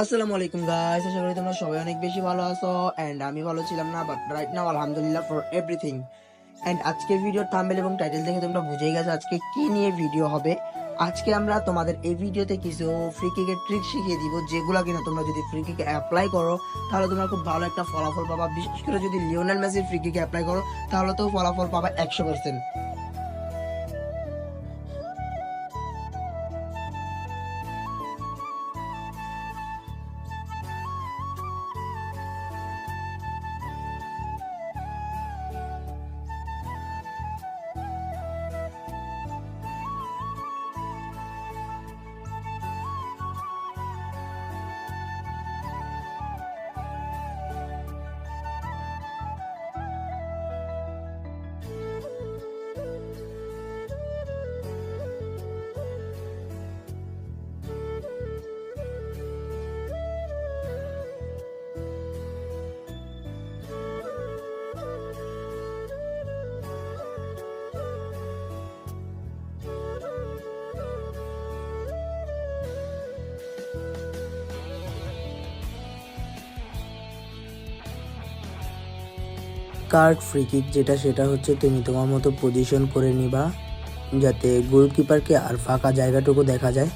আসসালামু আলাইকুম গাইস আশা করি তোমরা সবাই অনেক বেশি ভালো আছো এন্ড আমি ভালো ছিলাম না বাট রাইট নাও আলহামদুলিল্লাহ ফর এভরিথিং এন্ড আজকে ভিডিও থাম্বেল এবং টাইটেল দেখে তোমরা বুঝেই গেছো আজকে কি নিয়ে ভিডিও হবে। আজকে আমরা তোমাদের এই ভিডিওতে কিছু ফ্রি কিকের ট্রিক শিখিয়ে দিব, যেগুলো কিনা তোমরা যদি ফ্রি কিকে অ্যাপ্লাই করো, তাহলে তোমরা খুব ভালো একটা ফলাফল পাবা। বিশেষ করে যদি লিওনাল মেসির ফ্রি কিকে অ্যাপ্লাই করো, তাহলে তো ফলাফল পাবা একশো পার্সেন্ট কার্ড ফ্রি কিক যেটা, সেটা হচ্ছে তুমি তোমার মতো পজিশন করে নিবা, যাতে গোলকিপারকে আর ফাঁকা জায়গাটুকু দেখা যায়।